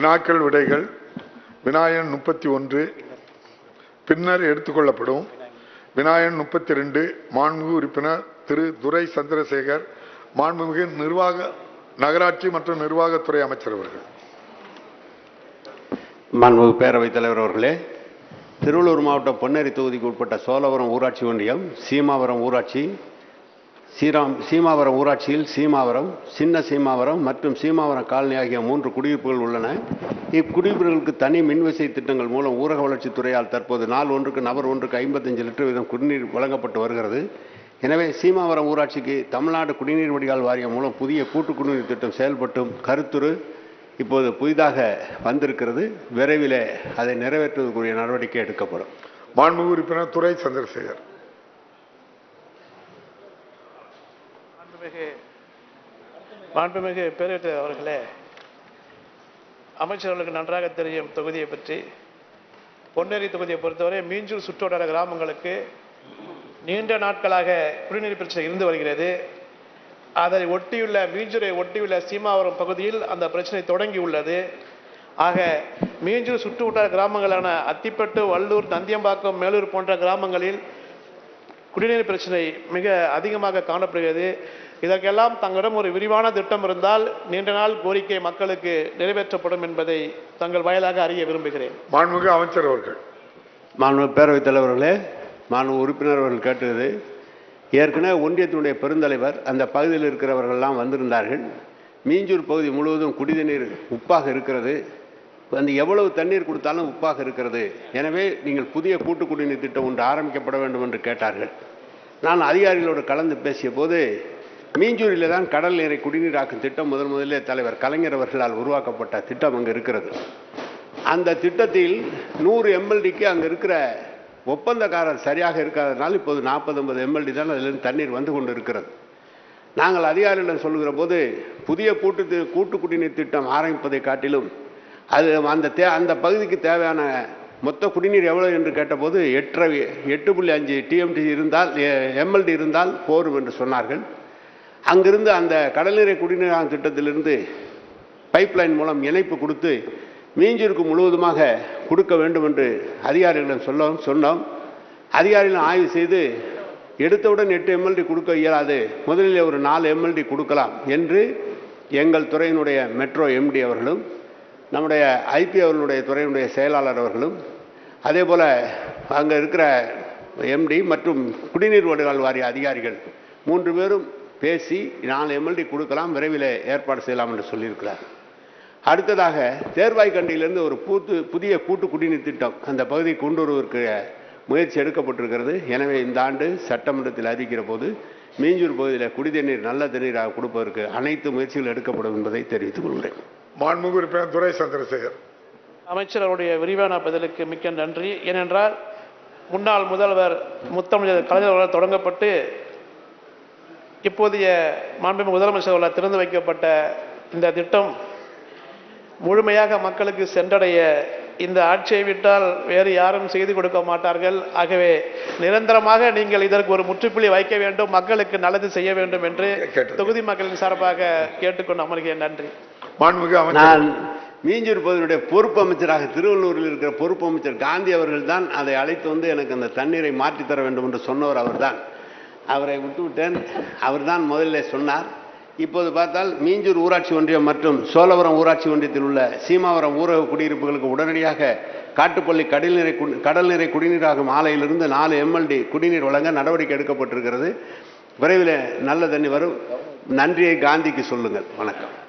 வினாக்கள் விடைகள் வினாயன் முப்பத்தி ஒன்று பின்னர் எடுத்துக்கொள்ளப்படும். வினாயன் முப்பத்தி ரெண்டு மாண்புமிகு உறுப்பினர் திரு துரை சந்திரசேகர் மாண்புமிகு நிர்வாக நகராட்சி மற்றும் நிர்வாகத்துறை அமைச்சர் அவர்கள். மாண்புமிகு பேரவைத் தலைவர் அவர்களே திருவள்ளூர் மாவட்டம் பொன்னேரி தொகுதிக்கு உட்பட்ட சோழவரம் ஊராட்சி ஒன்றியம் சீமாவரம் ஊராட்சி சீராம் சீமாவரம் ஊராட்சியில் சீமாவரம் சின்ன சீமாவரம் மற்றும் சீமாவரம் காலனி ஆகிய மூன்று குடியிருப்புகள் உள்ளன. இக்குடியிருப்புகளுக்கு தனி மின்விசை திட்டங்கள் மூலம் ஊரக வளர்ச்சித்துறையால் தற்போது நாள் ஒன்றுக்கு நபர் ஒன்றுக்கு ஐம்பத்தஞ்சு லிட்டர் வீதம் குடிநீர் வழங்கப்பட்டு வருகிறது. எனவே சீமாவரம் ஊராட்சிக்கு தமிழ்நாடு குடிநீர் வடிகால் வாரியம் மூலம் புதிய கூட்டு குடிநீர் திட்டம் செயல்பட்டும் கருத்துரு இப்போது புதிதாக வந்திருக்கிறது. விரைவில் அதை நிறைவேற்றுவதற்குரிய நடவடிக்கை எடுக்கப்படும். மாண்பு உறுப்பினர் துறை சந்திரசேகர். மாண்புமிகு மாண்புமிகு அவர்களே அமைச்சர்களுக்கு நன்றாக தெரியும் தொகுதியை பற்றி. பொன்னேரி தொகுதியை பொறுத்தவரை மீஞ்சூர் சுற்றுவட்டார கிராமங்களுக்கு நீண்ட நாட்களாக குடிநீர் பிரச்சனை இருந்து வருகிறது. அதை ஒட்டியுள்ள மீஞ்சூரை ஒட்டியுள்ள சீமாவரம் பகுதியில் அந்த பிரச்சனை தொடங்கி உள்ளது. ஆக மீஞ்சூர் சுற்று வட்டார கிராமங்களான அத்திப்பட்டு வல்லூர் நந்தியம்பாக்கம் மேலூர் போன்ற கிராமங்களில் குடிநீர் பிரச்சனை மிக அதிகமாக காணப்படுகிறது. இதற்கெல்லாம் தங்களிடம் ஒரு விரிவான திட்டம் இருந்தால் நீண்ட நாள் கோரிக்கை மக்களுக்கு நிறைவேற்றப்படும் என்பதை தங்கள் வாயிலாக அறிய விரும்புகிறேன். மாண்புமிகு அமைச்சர் அவர்கள். மாண்பு பேரவைத் தலைவர்களே மாண்பு உறுப்பினர் அவர்கள் கேட்டது ஏற்கனவே ஒன்றியத்தினுடைய பெருந்தலைவர் அந்த பகுதியில் இருக்கிறவர்கள்லாம் வந்திருந்தார்கள். மீஞ்சூர் பகுதி முழுவதும் குடிநீர் உப்பாக இருக்கிறது. அந்த எவ்வளவு தண்ணீர் கொடுத்தாலும் உப்பாக இருக்கிறது. எனவே நீங்கள் புதிய கூட்டு குடிநீர் திட்டம் ஒன்று ஆரம்பிக்கப்பட வேண்டும் என்று கேட்டார்கள். நான் அதிகாரிகளோடு கலந்து பேசிய போது மீஞ்சூரில் தான் கடல் நீரை குடிநீராக்கும் திட்டம் முதன் முதலிலே தலைவர் கலைஞர் அவர்களால் உருவாக்கப்பட்ட திட்டம் அங்கே இருக்கிறது. அந்த திட்டத்தில் நூறு எம்எல்டிக்கு அங்கே இருக்கிற ஒப்பந்தக்காரர் சரியாக இருக்காதனால் இப்போது நாற்பது ஐம்பது எம்எல்டி தான் அதிலிருந்து தண்ணீர் வந்து கொண்டு இருக்கிறது நாங்கள் அதிகாரிகளிடம் சொல்லுகிற போது புதிய கூட்டு தி- கூட்டு குடிநீர் திட்டம் ஆரம்பிப்பதை காட்டிலும் அது அந்த தே அந்த பகுதிக்கு தேவையான மொத்த குடிநீர் எவ்வளவு என்று கேட்டபோது எட்டரை எட்டு புள்ளி அஞ்சு டிஎம்டி இருந்தால் எம்எல்டி இருந்தால் போரும் என்று சொன்னார்கள். அங்கிருந்து அந்த கடல்நீரை குடிநீர் திட்டத்திலிருந்து பைப்லைன் மூலம் இணைப்பு கொடுத்து மீஞ்சிருக்கு முழுவதுமாக கொடுக்க வேண்டும் என்று அதிகாரிகளிடம் சொல்ல சொன்னோம். அதிகாரிகளும் ஆய்வு செய்து எடுத்தவுடன் எட்டு எம்எல்டி கொடுக்க இயலாது முதலில் ஒரு நாலு எம்எல்டி கொடுக்கலாம் என்று எங்கள் துறையினுடைய மெட்ரோ எம்டி அவர்களும் நம்முடைய ஐபி அவர்களுடைய துறையினுடைய செயலாளர் அவர்களும் அதே போல் அங்கே இருக்கிற எம்டி மற்றும் குடிநீர் வடிகால் வாரிய அதிகாரிகள் மூன்று பேரும் பேசி நாலு எம்எல்டி கொடுக்கலாம் விரைவில் ஏற்பாடு செய்யலாம் என்று சொல்லியிருக்கிறார். அடுத்ததாக தேர்வாய்க்கண்டியிலிருந்து ஒரு பூத்து புதிய கூட்டு குடிநீர் திட்டம் அந்த பகுதியை கொண்டு வருவதற்கு முயற்சி எடுக்கப்பட்டிருக்கிறது. எனவே இந்த ஆண்டு சட்டமன்றத்தில் அறிவிக்கிற போது மீஞ்சூர் பகுதியில் குடிதண்ணீர் நல்ல தண்ணீராக கொடுப்பதற்கு அனைத்து முயற்சிகள் எடுக்கப்படும் என்பதை தெரிவித்துக் கொள்கிறேன். மாண்புமிகு உறுப்பினர் துரை சந்திரசேகர் அமைச்சர் அவருடைய விரிவான பதிலுக்கு மிக்க நன்றி. ஏனென்றால் முன்னாள் முதல்வர் முத்தமிழர் கலைஞர் தொடங்கப்பட்டு இப்போதைய மாண்புமிகு முதலமைச்சர் அவர்களால் திறந்து வைக்கப்பட்ட இந்த திட்டம் முழுமையாக மக்களுக்கு சென்றடைய இந்த ஆட்சியை விட்டால் வேறு யாரும் செய்து கொடுக்க மாட்டார்கள். ஆகவே நிரந்தரமாக நீங்கள் இதற்கு ஒரு முற்றுப்புள்ளி வைக்க வேண்டும். மக்களுக்கு நல்லது செய்ய வேண்டும் என்று. தொகுதி மக்களின் சார்பாக கேட்டுக்கொண்டு அமர்கிறேன் நன்றி. மாண்புமிகு அமைச்சர். நான் மீஞ்சூர் பகுதியுடைய பொறுப்பு அமைச்சராக திருவள்ளூரில் இருக்கிற பொறுப்பு அமைச்சர் காந்தி அவர்கள் தான் அதை அழைத்து வந்து எனக்கு அந்த தண்ணீரை மாற்றித் தர வேண்டும் என்று சொன்னவர் அவர்தான். அவரை விட்டுவிட்டேன். அவர்தான் முதலில் சொன்னார். இப்போது பார்த்தால் மீஞ்சூர் ஊராட்சி ஒன்றியம் மற்றும் சோழவரம் ஊராட்சி ஒன்றியத்தில் உள்ள சீமாவரம் ஊரக குடியிருப்புகளுக்கு உடனடியாக காட்டுப்பள்ளி கடல் நீரை குடி- கடல் நீரை குடிநீராகும் ஆலையிலிருந்து நாலு எம்எல்டி குடிநீர் வழங்க நடவடிக்கை எடுக்கப்பட்டிருக்கிறது. விரைவில் நல்ல தண்ணி வரும். நன்றியை காந்திக்கு சொல்லுங்கள். வணக்கம்.